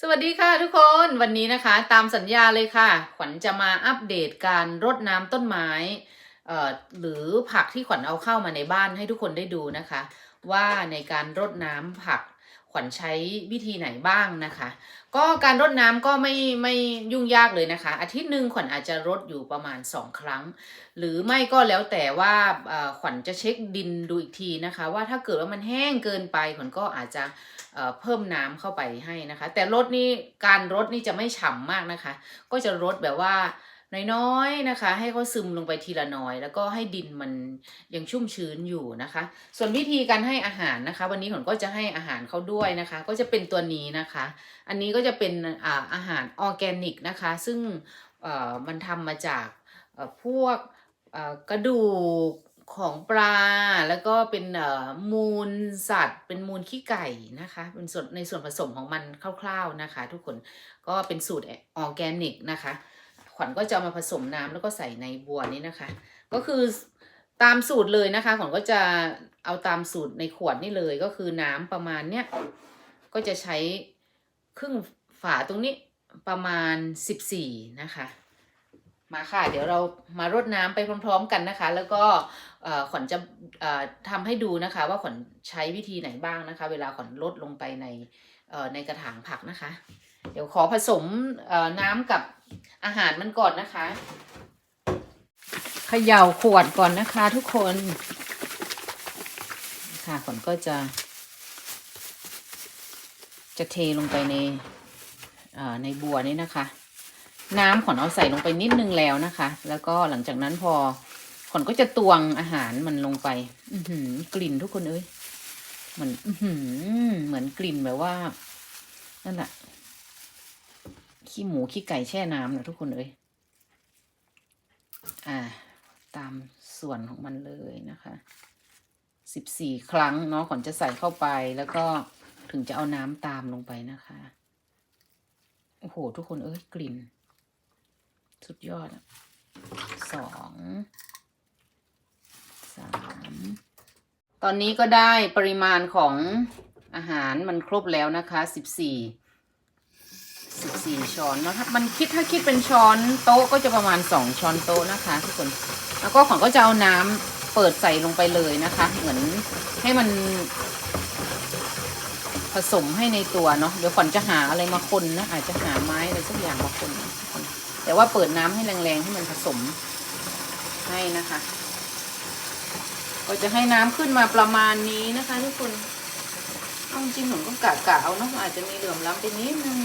สวัสดีค่ะทุกคนวันนี้นะคะตามสัญญาเลยค่ะ ขวัญจะมาอัปเดตการรดน้ำต้นไม้เอ่อหรือผักที่ขวัญเอาเข้ามาในบ้านให้ทุกคนได้ดูนะคะ ว่าในการรดน้ำผัก ขวัญใช้วิธีไหนบ้างนะคะ ก็การรดน้ำก็ไม่ไม่ยุ่งยากเลยนะคะ อาทิตย์หนึ่งขวัญอาจจะรดอยู่ประมาณ 2 ครั้ง หรือไม่ก็แล้วแต่ว่าเอ่อขวัญจะเช็คดินดูอีกทีนะคะ ว่าถ้าเกิดว่ามันแห้งเกินไปขวัญก็อาจจะเอ่อเพิ่มน้ำเข้าไปให้นะคะ แต่รดนี่การรดนี่จะไม่ฉ่ำมากนะคะ ก็จะรดแบบว่า น้อยๆนะคะ ให้เขาซึมลงไปทีละน้อย แล้วก็ให้ดินมันยังชุ่มชื้นอยู่นะคะ ส่วนวิธีการให้อาหารนะคะ วันนี้ผมก็จะให้อาหารเขาด้วยนะคะ ก็จะเป็นตัวนี้นะคะ อันนี้ก็จะเป็นอาอาหารออร์แกนิกนะคะ ซึ่งมันทำมาจากพวกกระดูกของปลาแล้วก็เป็นมูลสัตว์ เป็นมูลขี้ไก่นะคะ เป็นส่วนในส่วนผสมของมันคร่าว ๆนะคะ ทุกคนก็เป็นสูตรออร์แกนิกนะคะ วัญก็จะเอามาผสมน้ำแล้วก็ใส่ในบัวนี้นะคะ ก็คือตามสูตรเลยนะคะขวัญก็จะเอาตามสูตรในขวดนี่เลยก็คือน้ำประมาณเนี้ยก็จะใช้ครึ่งฝาตรงนี้ประมาณ14นะคะ มาค่ะ เดี๋ยวเรามารดน้ำไปพร้อม ๆ กันนะคะ แล้วก็เอ่อขวัญจะเอ่อทำให้ดูนะคะ ว่าขวัญใช้วิธีไหนบ้างนะคะ เวลาขวัญลดลงไปในในกระถางผักนะคะ เดี๋ยวขอผสมน้ำกับ อาหารมันก่อนนะคะเขย่าขวดก่อนนะคะทุกคนค่ะขวัญก็จะ จะเทลงไปในในบัวนี้นะคะ น้ำขวัญเอาใส่ลงไปนิดนึงแล้วนะคะ แล้วก็หลังจากนั้นพอขวัญก็จะตวงอาหารมันลงไป อืกลิ่นทุกคนเอ้ยเหมือน อืเหมือนกลิ่นแบบว่านั่นแหละ ขี้หมูขี้ไก่แช่น้ำนะทุกคนเอ้ยอ่า ตามส่วนของมันเลยนะคะสิบสี่ครั้งเนาะขวัญจะใส่เข้าไปแล้วก็ถึงจะเอาน้ำตามลงไปนะคะ โอ้โห ทุกคนเอ้ยกลิ่น สุดยอดอะสองสามตอนนี้ก็ได้ปริมาณของอาหารมันครบแล้วนะคะสิบสี่ สิบสี่ช้อนนะคะมันคิดถ้าคิดเป็นช้อนโต๊ะก็จะประมาณสองช้อนโต๊ะนะคะทุกคนแล้วก็ของก็จะเอาน้ำเปิดใส่ลงไปเลยนะคะ เหมือนให้มัน ผสมให้ในตัวเนาะเดี๋ยวขวัญจะหาอะไรมาคนนะอาจจะหาไม้อะไรสักอย่างมาคนนะทุกคนแต่ว่าเปิดน้ำให้แรงๆให้มันผสมให้นะคะ ก็จะให้น้ำขึ้นมาประมาณนี้นะคะทุกคนเอาจริงๆผมก็กะกะเอาเนาะอาจจะมีเหลื่อมล้ำไปนิดนึง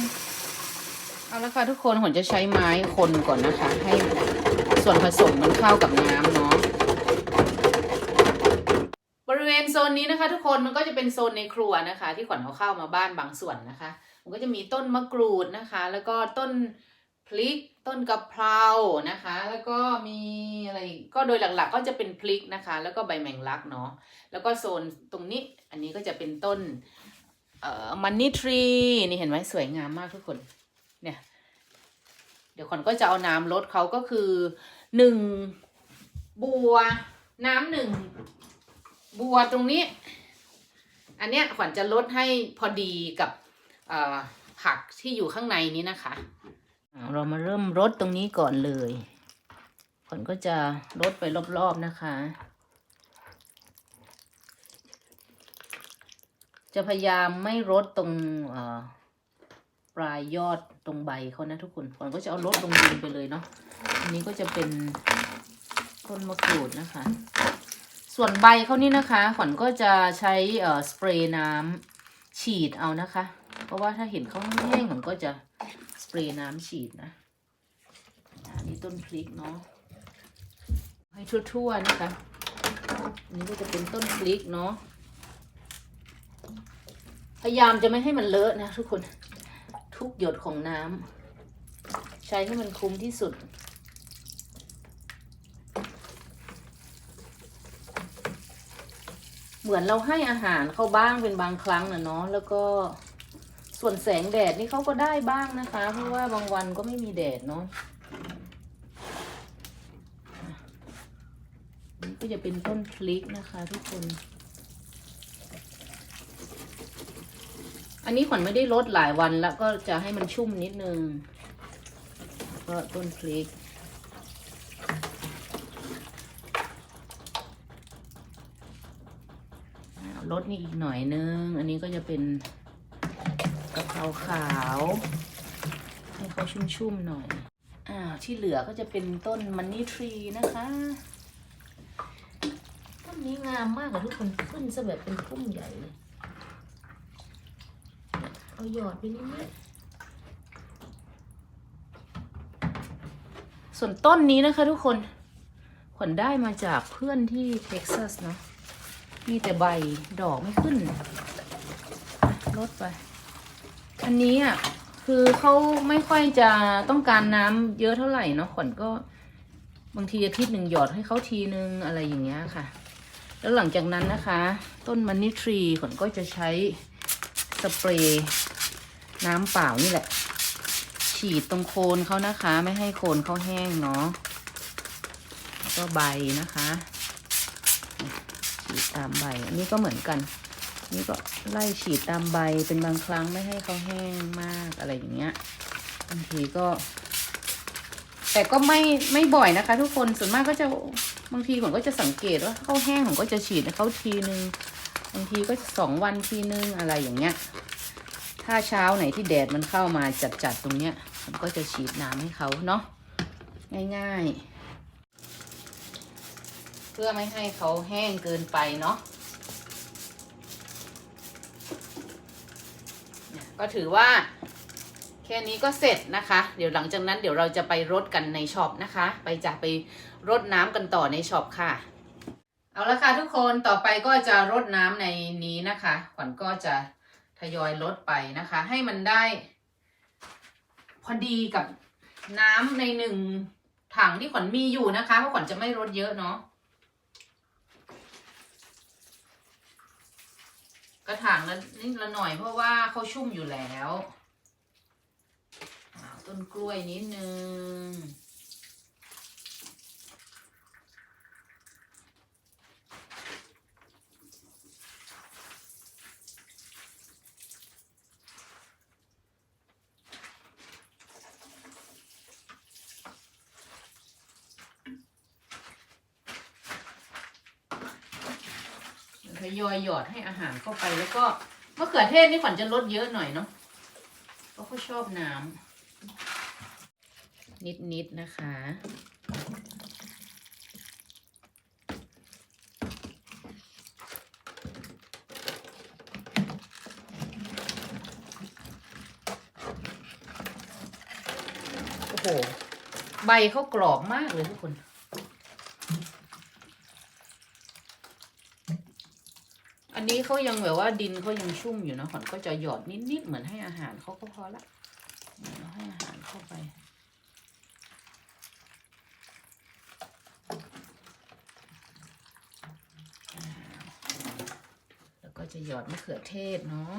เอาละค่ะทุกคนผมจะใช้ไม้คนก่อนนะคะ ให้ส่วนผสมมันเข้ากับน้ำเนาะบริเวณโซนนี้นะคะ ทุกคนมันก็จะเป็นโซนในครัวนะคะ ที่ขวัญเอาเข้ามาบ้านบางส่วนนะคะ มันก็จะมีต้นมะกรูดนะคะ แล้วก็ต้นพริกต้นกะเพรานะคะ แล้วก็มีอะไรกก็โดยหลักๆ ก็จะเป็นพริกนะคะ แล้วก็ใบแมงลักเนาะแล้วก็โซนตรงนี้อันนี้ก็จะเป็นต้นเอ่อมันนี่ทรีนี่เห็นไหมสวยงามมากทุกคน เนี่ย เดี๋ยวขวัญก็จะเอาน้ำลดเขาก็คือหนึ่งบัวน้ำหนึ่งบัวตรงนี้ อันเนี้ยขวัญจะลดให้พอดีกับผักที่อยู่ข้างในนี้นะคะเรามาเริ่มรดตรงนี้ก่อนเลยขวัญก็จะรดไปรอบๆนะคะ จะพยายามไม่รดตรง ปลายยอดตรงใบเขานะทุกคนก่อนก็จะเอาลดลงดินไปเลยเนาะอันนี้ก็จะเป็นต้นมะกรูดนะคะ ส่วนใบเขานี่นะคะขวัญก็จะใช้เอ่อสเปรย์น้ำฉีดเอานะคะ เพราะว่าถ้าเห็นเขาแห้งขวัญก็จะสเปรย์น้ำฉีดนะอันนี้ต้นพริกเนาะให้ทั่วๆนะคะอันนี้ก็จะเป็นต้นพริกเนาะพยายามจะไม่ให้มันเลอะนะทุกคน ทุกหยดของน้ำใช้ให้มันคุ้มที่สุด เหมือนเราให้อาหารเขาบ้างเป็นบางครั้งนะเนาะแล้วก็ส่วนแสงแดดนี่เขาก็ได้บ้างนะคะ เพราะว่าบางวันก็ไม่มีแดดเนาะนี่ก็จะเป็นต้นพลิกนะคะทุกคน อันนี้ขวัญไม่ได้ลดหลายวันแล้วก็จะให้มันชุ่มนิดนึงก็ต้นพริก ลดนี่อีกหน่อยนึง อันนี้ก็จะเป็นกะเพราขาว ให้เขาชุ่มๆหน่อย อ่า ที่เหลือก็จะเป็นต้นมันนี่ทรีนะคะ ต้นนี้งามมากอะทุกคนขึ้นซะแบบเป็นพุ่มใหญ่เลย เอาหยอดไปนิดนิดส่วนต้นนี้นะคะทุกคนขวัญได้มาจากเพื่อนที่เท็กซัสเนาะมีแต่ใบดอกไม่ขึ้นลดไป อันนี้อะคือเขาไม่ค่อยจะต้องการน้ำเยอะเท่าไหร่เนาะขวัญก็บางทีอาทิตย์หนึ่งหยอดให้เขาทีนึงอะไรอย่างเงี้ยค่ะ แล้วหลังจากนั้นนะคะ ต้นมันนี่ทรีขวัญก็จะใช้สเปรย์ น้ำเปล่านี่แหละ ฉีดตรงโคนเขานะคะ ไม่ให้โคนเขาแห้งเนาะแล้วก็ใบนะคะฉีดตามใบอันนี้ก็เหมือนกัน นี่ก็ไล่ฉีดตามใบเป็นบางครั้งไม่ให้เขาแห้งมากอะไรอย่างเงี้ยบางทีก็ แต่ก็ไม่ไม่บ่อยนะคะ ทุกคนส่วนมากก็จะบางทีผมก็จะสังเกตว่าเขาแห้งผมก็จะฉีดเขาทีนึงบางทีก็สองวันทีนึงอะไรอย่างเงี้ย ถ้าเช้าไหนที่แดดมันเข้ามาจัดๆตรงเนี้ยผมก็จะฉีดน้ำให้เขาเนาะง่ายๆ เพื่อไม่ให้เขาแห้งเกินไปเนาะก็ถือว่าแค่นี้ก็เสร็จนะคะ เดี๋ยวหลังจากนั้นเดี๋ยวเราจะไปรดกันในช็อปนะคะ ไปจะไปรดน้ำกันต่อในช็อปค่ะ เอาละค่ะทุกคนต่อไปก็จะรดน้ำในนี้นะคะขวัญก็จะ ทยอยลดไปนะคะ ให้มันได้ พอดีกับน้ำในหนึ่งถังที่ขวัญมีอยู่นะคะ เพราะขวัญจะไม่รดเยอะเนาะกระถางละนิดละหน่อยเพราะว่าเขาชุ่มอยู่แล้ว ต้นกล้วยนิดนึง ทยอยหยอดให้อาหารเข้าไปแล้วก็มะเขือเทศนี่ขวัญจะลดเยอะหน่อยเนาะเพราะเขาชอบน้ำนิดๆนะคะ โอ้โห ใบเขากรอบมากเลยทุกคน อั นนี้เขายังแบบว่าดินเขายังชุ่มอยู่นะขวัญก็จะหยอดนิดๆเหมือนให้อาหารเขาก็พอละให้อาหารเข้าไปแล้วก็จะหยอดมะเขือเทศเนาะ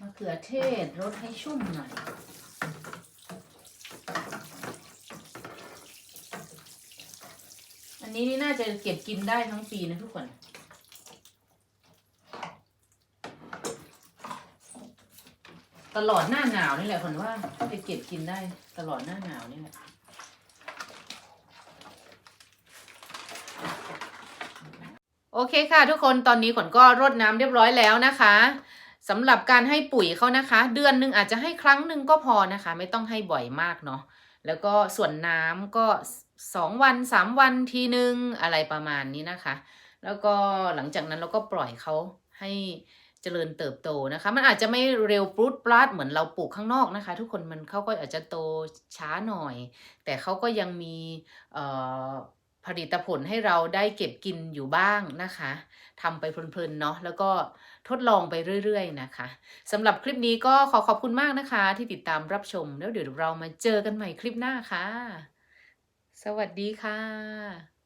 มะเขือเทศรดให้ชุ่มหน่อย นนี้นี่น่าจะเก็บกินได้ทั้งปีนะทุกคน ตลอดหน้าหนาวนี่แหละคนว่าจะเก็บกินได้ตลอดหน้าหนาวนี่แหละโอเคค่ะทุกคนตอนนี้ขนก็รดน้ำเรียบร้อยแล้วนะคะสำหรับการให้ปุ๋ยเขานะคะ เดือนหนึ่งอาจจะให้ครั้งหนึ่งก็พอนะคะ ไม่ต้องให้บ่อยมากเนาะแล้วก็ส่วนน้ำก็ สองวันสามวันทีหนึ่งอะไรประมาณนี้นะคะ แล้วก็หลังจากนั้นเราก็ปล่อยเขาให้เจริญเติบโตนะคะ มันอาจจะไม่เร็วปรุดปราดเหมือนเราปลูกข้างนอกนะคะ ทุกคนมันเขาก็อาจจะโตช้าหน่อย แต่เขาก็ยังมีผลิตผลให้เราได้เก็บกินอยู่บ้างนะคะทำไปเพลินๆเนาะแล้วก็ทดลองไปเรื่อยๆนะคะสำหรับคลิปนี้ก็ขอขอบคุณมากนะคะ ที่ติดตามรับชมแล้วเดี๋ยวเรามาเจอกันใหม่คลิปหน้าค่ะ สวัสดีค่ะ